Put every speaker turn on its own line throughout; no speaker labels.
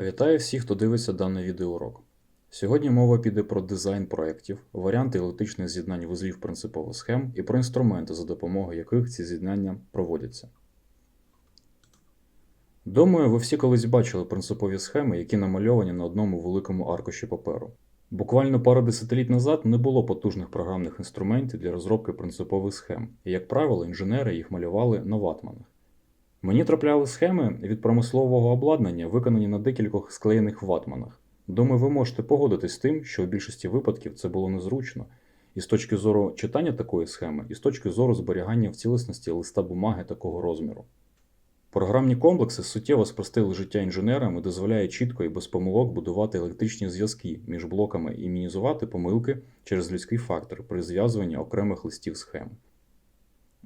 Вітаю всіх, хто дивиться даний відеоурок. Сьогодні мова піде про дизайн проєктів, варіанти електричних з'єднань вузлів принципових схем і про інструменти, за допомогою яких ці з'єднання проводяться. Думаю, ви всі колись бачили принципові схеми, які намальовані на одному великому аркуші паперу. Буквально пару десятиліть назад не було потужних програмних інструментів для розробки принципових схем, і, як правило, інженери їх малювали на ватманах. Мені трапляли схеми від промислового обладнання, виконані на декількох склеєних ватманах. Думаю, ви можете погодитись з тим, що в більшості випадків це було незручно, і з точки зору читання такої схеми, і з точки зору зберігання в цілісності листа бумаги такого розміру. Програмні комплекси суттєво спростили життя інженерам і дозволяють чітко і без помилок будувати електричні зв'язки між блоками і мінізувати помилки через людський фактор при зв'язуванні окремих листів схем.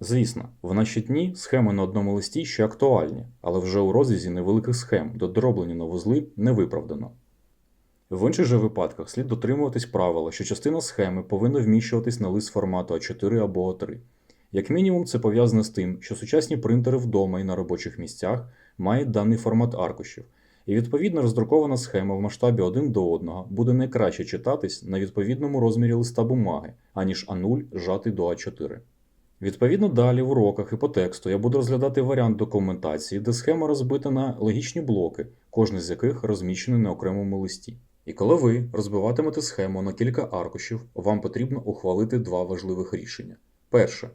Звісно, в наші дні схеми на одному листі ще актуальні, але вже у розрізі невеликих схем до дроблення на вузли не виправдано. В інших же випадках слід дотримуватись правила, що частина схеми повинна вміщуватись на лист формату А4 або А3. Як мінімум, це пов'язано з тим, що сучасні принтери вдома і на робочих місцях мають даний формат аркушів, і відповідно роздрукована схема в масштабі один до одного буде найкраще читатись на відповідному розмірі листа бумаги, аніж А0 жатий до А4. Відповідно, далі в уроках і по тексту я буду розглядати варіант документації, де схема розбита на логічні блоки, кожен з яких розміщений на окремому листі. І коли ви розбиватимете схему на кілька аркушів, вам потрібно ухвалити два важливих рішення. Перше,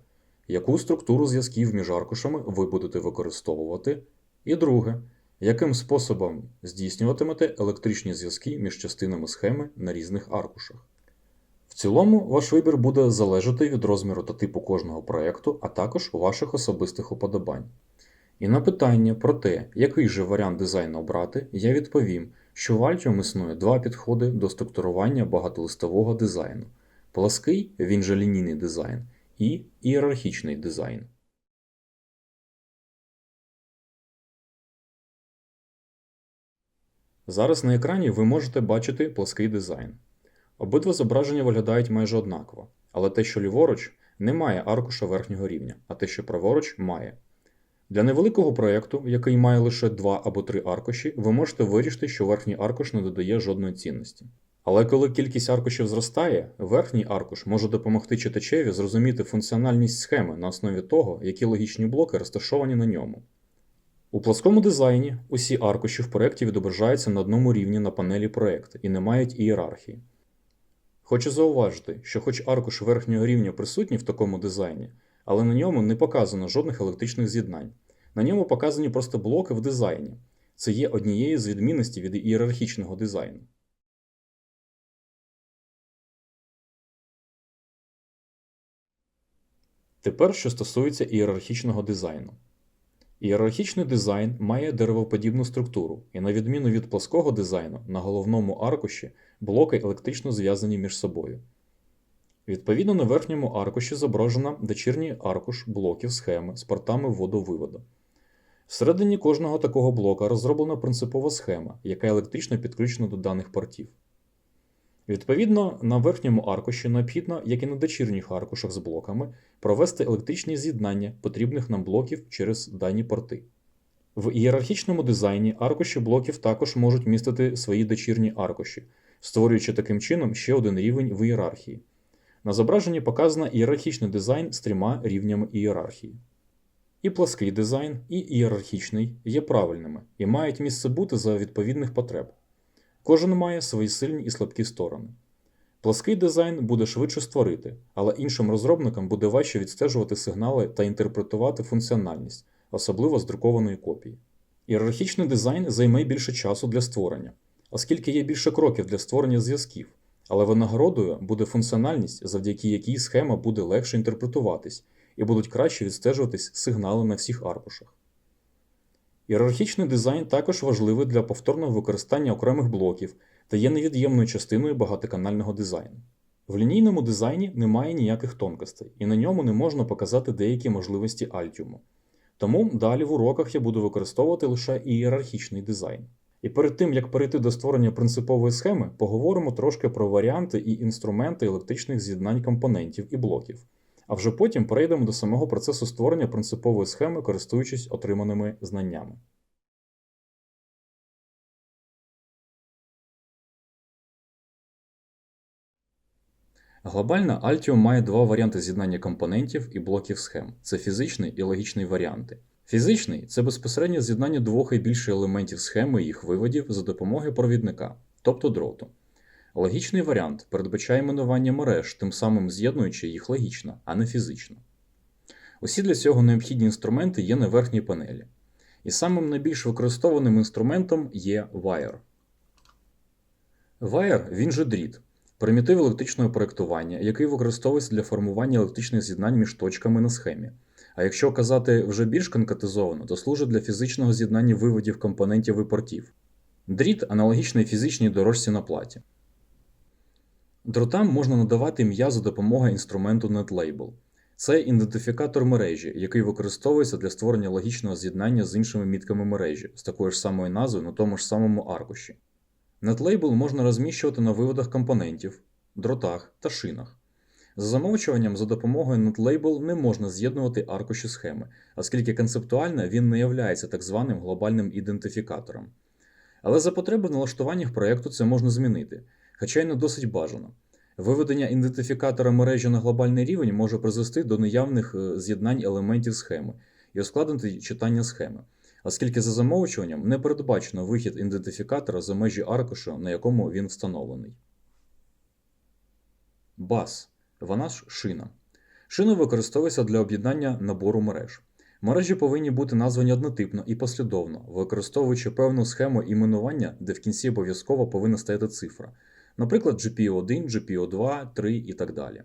яку структуру зв'язків між аркушами ви будете використовувати. І друге, яким способом здійснюватимете електричні зв'язки між частинами схеми на різних аркушах. Цілому, ваш вибір буде залежати від розміру та типу кожного проєкту, а також ваших особистих уподобань. І на питання про те, який же варіант дизайну обрати, я відповім, що в Altium існує два підходи до структурування багатолистового дизайну: плаский, він же лінійний дизайн, і ієрархічний дизайн. Зараз на екрані ви можете бачити плаский дизайн. Обидва зображення виглядають майже однаково, але те, що ліворуч, не має аркуша верхнього рівня, а те, що праворуч, має. Для невеликого проєкту, який має лише два або три аркуші, ви можете вирішити, що верхній аркуш не додає жодної цінності. Але коли кількість аркушів зростає, верхній аркуш може допомогти читачеві зрозуміти функціональність схеми на основі того, які логічні блоки розташовані на ньому. У плоскому дизайні усі аркуші в проєкті відображаються на одному рівні на панелі проєкту і не мають ієрархії. Хочу зауважити, що хоч аркуш верхнього рівня присутній в такому дизайні, але на ньому не показано жодних електричних з'єднань. На ньому показані просто блоки в дизайні. Це є однією з відмінностей від ієрархічного дизайну. Тепер, що стосується ієрархічного дизайну. Ієрархічний дизайн має деревоподібну структуру, і на відміну від плоского дизайну, на головному аркуші блоки електрично зв'язані між собою. Відповідно, на верхньому аркуші зображено дочірній аркуш блоків схеми з портами вводу-виводу. Всередині кожного такого блока розроблена принципова схема, яка електрично підключена до даних портів. Відповідно, на верхньому аркуші необхідно, як і на дочірніх аркушах з блоками, провести електричні з'єднання потрібних нам блоків через дані порти. В ієрархічному дизайні аркуші блоків також можуть містити свої дочірні аркуші, створюючи таким чином ще один рівень в ієрархії. На зображенні показано ієрархічний дизайн з трьома рівнями ієрархії. І плаский дизайн, і ієрархічний є правильними і мають місце бути за відповідних потреб. Кожен має свої сильні і слабкі сторони. Плаский дизайн буде швидше створити, але іншим розробникам буде важче відстежувати сигнали та інтерпретувати функціональність, особливо з друкованої копії. Ієрархічний дизайн займе більше часу для створення, оскільки є більше кроків для створення зв'язків, але винагородою буде функціональність, завдяки якій схема буде легше інтерпретуватись і будуть краще відстежуватись сигнали на всіх аркушах. Ієрархічний дизайн також важливий для повторного використання окремих блоків та є невід'ємною частиною багатоканального дизайну. В лінійному дизайні немає ніяких тонкостей, і на ньому не можна показати деякі можливості Altium. Тому далі в уроках я буду використовувати лише ієрархічний дизайн. І перед тим, як перейти до створення принципової схеми, поговоримо трошки про варіанти і інструменти електричних з'єднань компонентів і блоків а вже потім перейдемо до самого процесу створення принципової схеми, користуючись отриманими знаннями. Глобально Altium має два варіанти з'єднання компонентів і блоків схем це фізичний і логічний варіанти. Фізичний це безпосереднє з'єднання двох і більше елементів схеми і їх виводів за допомогою провідника, тобто дроту. Логічний варіант передбачає іменування мереж, тим самим з'єднуючи їх логічно, а не фізично. Усі для цього необхідні інструменти є на верхній панелі. І самим найбільш використовуваним інструментом є Wire. Wire він же дріт, примітив електричного проєктування, який використовується для формування електричних з'єднань між точками на схемі. А якщо казати вже більш конкретизовано, то служить для фізичного з'єднання виводів компонентів і портів. Дріт аналогічний фізичній дорожці на платі. Дротам можна надавати ім'я за допомогою інструменту NetLabel. Це ідентифікатор мережі, який використовується для створення логічного з'єднання з іншими мітками мережі з такою ж самою назвою на тому ж самому аркуші. NetLabel можна розміщувати на виводах компонентів, дротах та шинах. За замовчуванням, за допомогою NetLabel не можна з'єднувати аркуші схеми, оскільки концептуально він не являється так званим глобальним ідентифікатором. Але за потреби в налаштуваннях проєкту це можна змінити, хоча й не досить бажано. Виведення ідентифікатора мережі на глобальний рівень може призвести до неявних е, з'єднань елементів схеми і ускладнити читання схеми, оскільки за замовчуванням не передбачено вихід ідентифікатора за межі аркуша, на якому він встановлений. Бас вона ж шина. Шина використовується для об'єднання набору мереж. Мережі повинні бути названі однотипно і послідовно, використовуючи певну схему іменування, де в кінці обов'язково повинна стояти цифра, наприклад, GPO1, GPO2, 3 і так далі.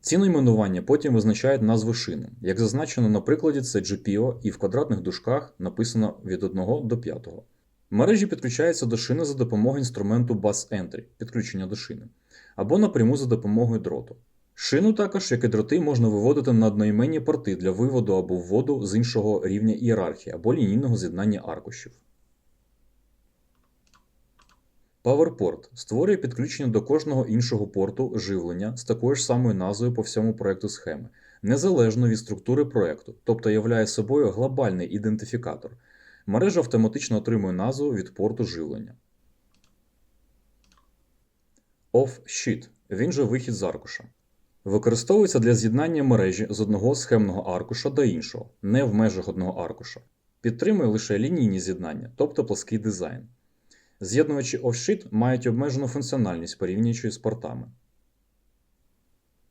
Ці найменування потім визначають назву шини. Як зазначено на прикладі, це GPO і в квадратних дужках написано від 1 до 5. Мережі підключаються до шини за допомогою інструменту Bus Entry підключення до шини, або напряму за допомогою дроту. Шину також, як і дроти, можна виводити на одноіменні порти для виводу або вводу з іншого рівня ієрархії або лінійного з'єднання аркушів. PowerPort створює підключення до кожного іншого порту живлення з такою ж самою назвою по всьому проекту схеми, незалежно від структури проекту, тобто являє собою глобальний ідентифікатор. Мережа автоматично отримує назву від порту живлення. Off-sheet він же вихід з аркуша. Використовується для з'єднання мережі з одного схемного аркуша до іншого, не в межах одного аркуша. Підтримує лише лінійні з'єднання, тобто плоский дизайн. З'єднувачі offsheet мають обмежену функціональність порівнюючи з портами.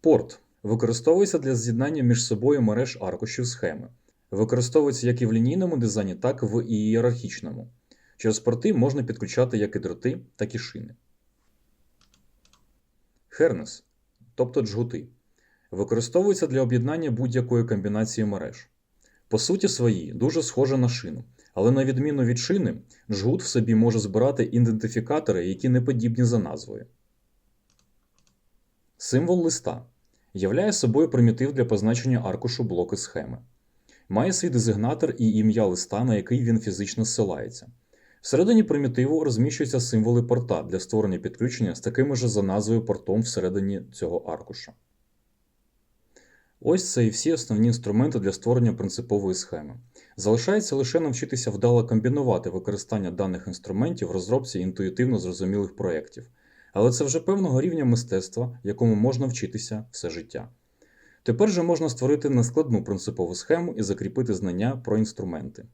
Порт використовується для з'єднання між собою мереж аркушів схеми. Використовується як і в лінійному дизайні, так і в ієрархічному. Через порти можна підключати як і дроти, так і шини. Хернес, тобто джгути, використовується для об'єднання будь-якої комбінації мереж. По суті своїй, дуже схоже на шину, але на відміну від шини, джгут в собі може збирати ідентифікатори, які не подібні за назвою. Символ листа являє собою примітив для позначення аркушу блоки схеми. Має свій дезигнатор і ім'я листа, на який він фізично зсилається. Всередині примітиву розміщуються символи порта для створення підключення з такими ж за назвою портом всередині цього аркуша. Ось це і всі основні інструменти для створення принципової схеми. Залишається лише навчитися вдало комбінувати використання даних інструментів в розробці інтуїтивно зрозумілих проєктів. Але це вже певного рівня мистецтва, якому можна вчитися все життя. Тепер же можна створити нескладну принципову схему і закріпити знання про інструменти.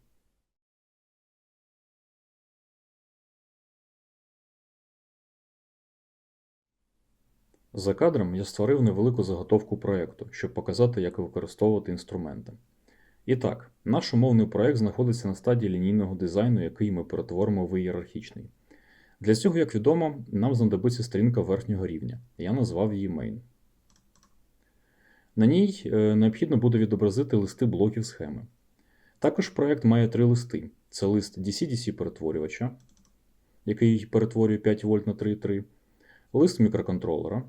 За кадром я створив невелику заготовку проєкту, щоб показати, як використовувати інструменти. І так, наш умовний проєкт знаходиться на стадії лінійного дизайну, який ми перетворимо в ієрархічний. Для цього, як відомо, нам знадобиться сторінка верхнього рівня. Я назвав її main. На ній е, необхідно буде відобразити листи блоків схеми. Також проєкт має три листи: це лист DC-DC перетворювача, який перетворює 5 вольт на 3,3, лист мікроконтролера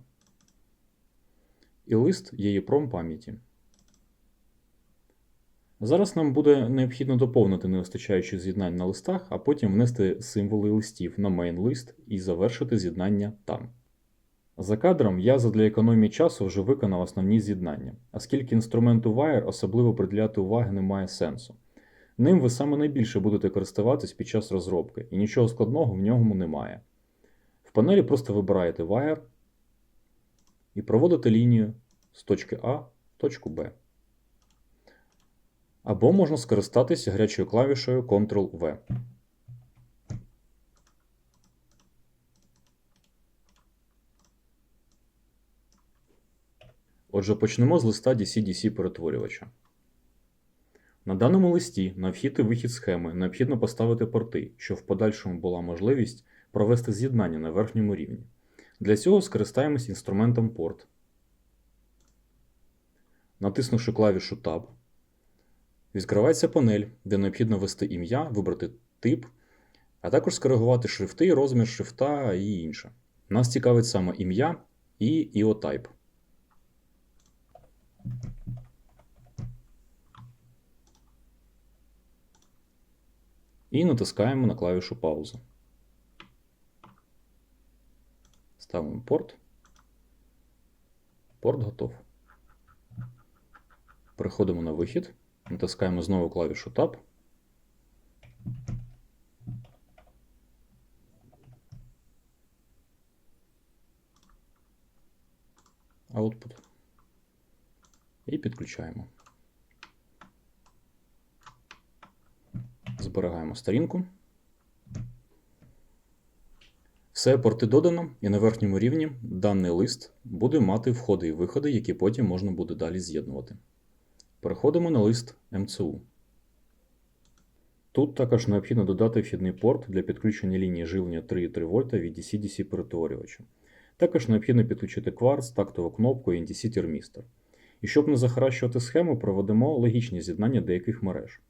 і лист EEPROM пам'яті. Зараз нам буде необхідно доповнити невистачаючі з'єднань на листах, а потім внести символи листів на main лист і завершити з'єднання там. За кадром я задля економії часу вже виконав основні з'єднання, оскільки інструменту Wire особливо приділяти уваги немає сенсу. Ним ви саме найбільше будете користуватись під час розробки, і нічого складного в ньому немає. В панелі просто вибираєте Wire, і проводити лінію з точки А в точку Б. Або можна скористатися гарячою клавішею Ctrl-V. Отже, почнемо з листа DC-DC перетворювача. На даному листі на вхід і вихід схеми необхідно поставити порти, щоб в подальшому була можливість провести з'єднання на верхньому рівні. Для цього скористаємось інструментом порт. Натиснувши клавішу Tab, відкривається панель, де необхідно ввести ім'я, вибрати тип, а також скоригувати шрифти, розмір шрифта і інше. Нас цікавить саме ім'я і IO-type. І натискаємо на клавішу пауза. Ставимо порт. Порт готов. Переходимо на вихід. Натискаємо знову клавішу Tab. Output. І підключаємо. Зберігаємо сторінку. Все порти додано, і на верхньому рівні даний лист буде мати входи і виходи, які потім можна буде далі з'єднувати. Переходимо на лист МЦУ. Тут також необхідно додати вхідний порт для підключення лінії живлення 3,3 В від DC-DC перетворювача. Також необхідно підключити кварц, тактову кнопку і NDC термістор. І щоб не захаращувати схему, проведемо логічні з'єднання деяких мереж.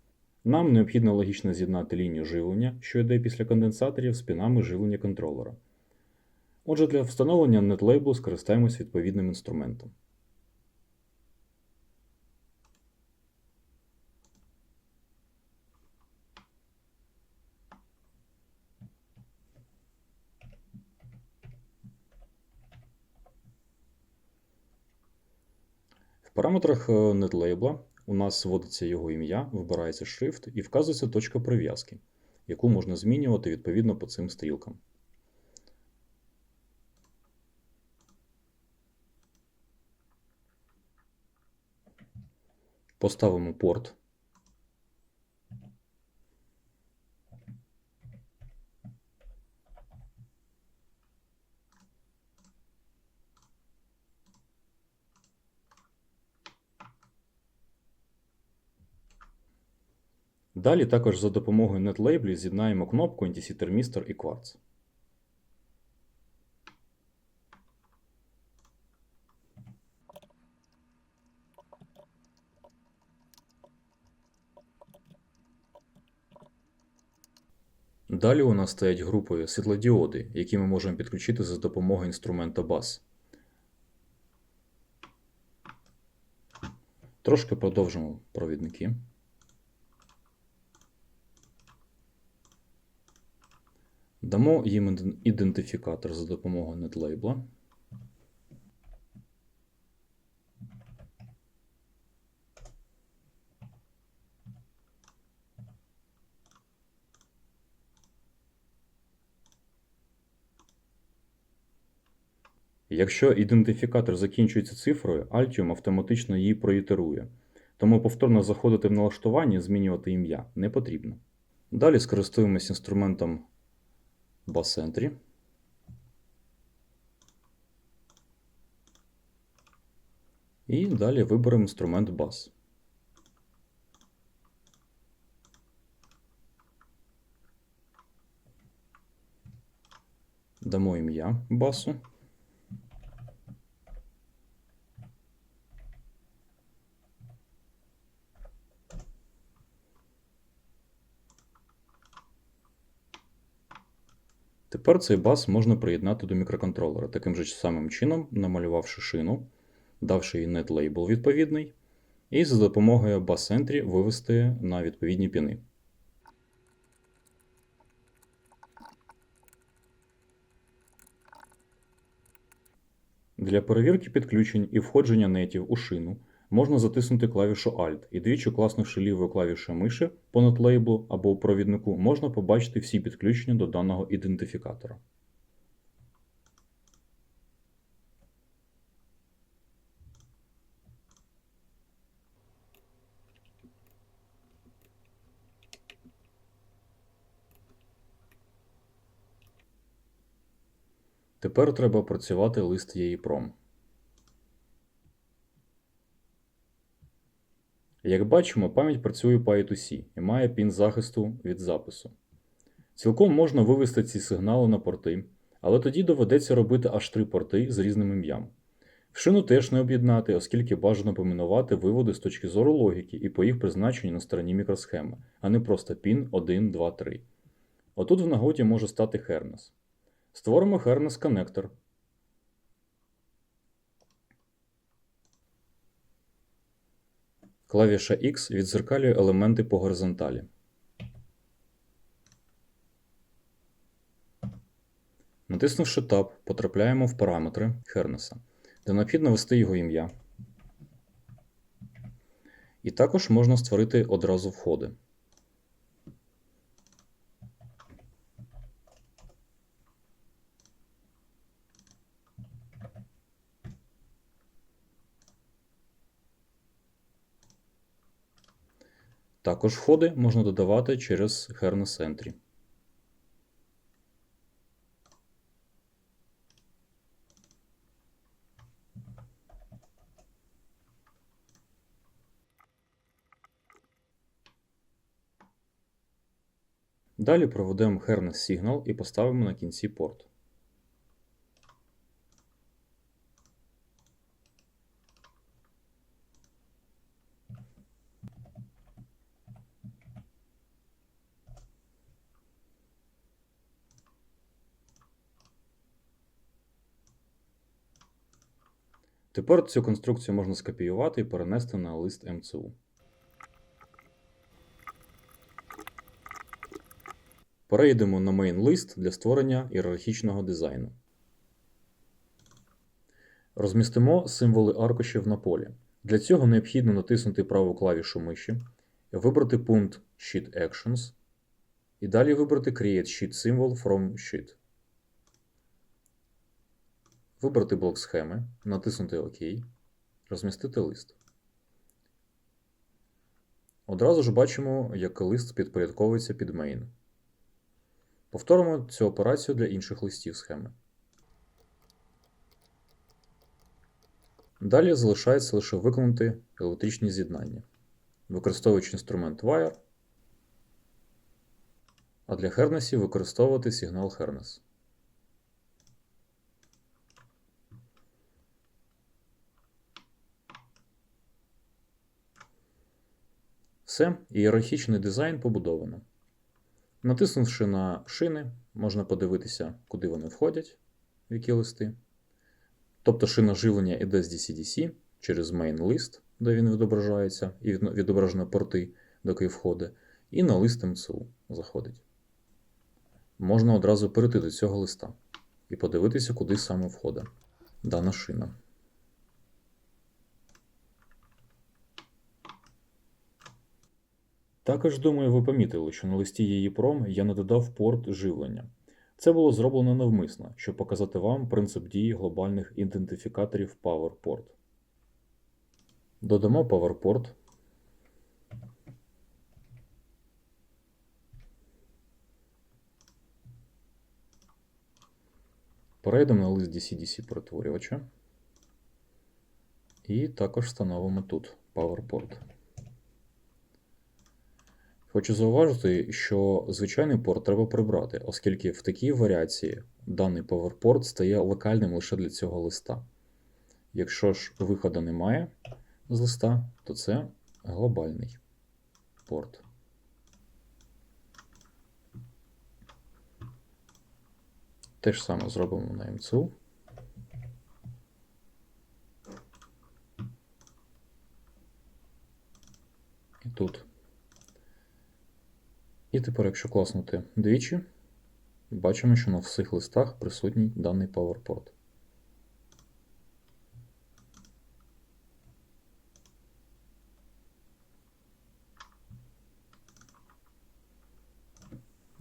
Нам необхідно логічно з'єднати лінію живлення, що йде після конденсаторів з пінами живлення контролера. Отже, для встановлення нетлейблу скористаємось відповідним інструментом. В параметрах нетлейбла у нас вводиться його ім'я, вибирається шрифт і вказується точка прив'язки, яку можна змінювати відповідно по цим стрілкам. Поставимо порт. Далі також за допомогою нетлейблів з'єднаємо кнопку NTC термістор і кварц. Далі у нас стоять групові світлодіоди, які ми можемо підключити за допомогою інструмента BAS. Трошки продовжимо провідники. Дамо їм ідентифікатор за допомогою нетлейбла. Якщо ідентифікатор закінчується цифрою, Altium автоматично її проітерує, тому повторно заходити в налаштування і змінювати ім'я не потрібно. Далі скористуємось інструментом Bus І далі виберемо інструмент Bus. Дамо ім'я басу. Тепер цей бас можна приєднати до мікроконтролера таким же самим чином, намалювавши шину, давши їй нетлейбл відповідний, і за допомогою Bus Entry вивести на відповідні піни. Для перевірки підключень і входження нетів у шину можна затиснути клавішу Alt і двічі класнувши лівою клавішою миші понад лейблу або у провіднику, можна побачити всі підключення до даного ідентифікатора. Тепер треба працювати лист EEPROM. Як бачимо, пам'ять працює по I2C і має пін захисту від запису. Цілком можна вивести ці сигнали на порти, але тоді доведеться робити аж три порти з різним ім'ям. В шину теж не об'єднати, оскільки бажано помінувати виводи з точки зору логіки і по їх призначенню на стороні мікросхеми, а не просто пін 1, 2, 3. Отут в нагоді може стати Хернес. Створимо Хернес коннектор. Клавіша X відзеркалює елементи по горизонталі. Натиснувши Tab, потрапляємо в параметри Хернеса, де необхідно ввести його ім'я. І також можна створити одразу входи. Також входи можна додавати через Hernes Entry. Далі проведемо Hernes Signal і поставимо на кінці порт. Тепер цю конструкцію можна скопіювати і перенести на лист МЦУ. Перейдемо на main лист для створення ієрархічного дизайну. Розмістимо символи аркушів на полі. Для цього необхідно натиснути праву клавішу миші, вибрати пункт Sheet Actions і далі вибрати Create Sheet Symbol from Sheet. Вибрати блок схеми, натиснути ОК, розмістити лист. Одразу ж бачимо, як лист підпорядковується під main. Повторимо цю операцію для інших листів схеми. Далі залишається лише виконати електричні з'єднання, використовуючи інструмент Wire, а для Хернесів використовувати сигнал Хернес. Все, ієрархічний дизайн побудовано. Натиснувши на шини, можна подивитися, куди вони входять, в які листи. Тобто шина живлення іде з DC-DC через main лист, де він відображається, і відображено порти, до який входить, і на лист МЦУ заходить. Можна одразу перейти до цього листа і подивитися, куди саме входить дана шина. Також, думаю, ви помітили, що на листі її пром я не додав порт живлення. Це було зроблено навмисно, щоб показати вам принцип дії глобальних ідентифікаторів PowerPort. Додамо PowerPort. Перейдемо на лист DC-DC перетворювача. І також встановимо тут PowerPort. Хочу зауважити, що звичайний порт треба прибрати, оскільки в такій варіації даний PowerPort стає локальним лише для цього листа. Якщо ж виходу немає з листа, то це глобальний порт. Те ж саме зробимо на МЦУ. І тут. І тепер, якщо класнути двічі, бачимо, що на всіх листах присутній даний PowerPort.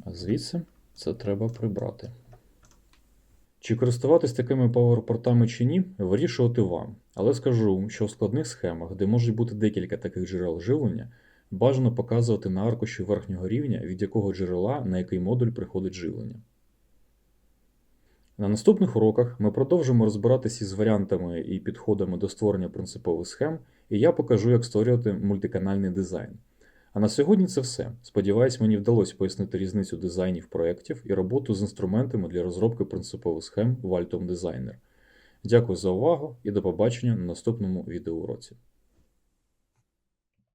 А звідси це треба прибрати. Чи користуватись такими паверпортами чи ні, вирішувати вам. Але скажу, що в складних схемах, де можуть бути декілька таких джерел живлення, Бажано показувати на аркуші верхнього рівня, від якого джерела на який модуль приходить живлення. На наступних уроках ми продовжимо розбиратися із варіантами і підходами до створення принципових схем, і я покажу, як створювати мультиканальний дизайн. А на сьогодні це все. Сподіваюсь, мені вдалося пояснити різницю дизайнів проєктів і роботу з інструментами для розробки принципових схем в Altum Designer. Дякую за увагу і до побачення на наступному відеоуроці.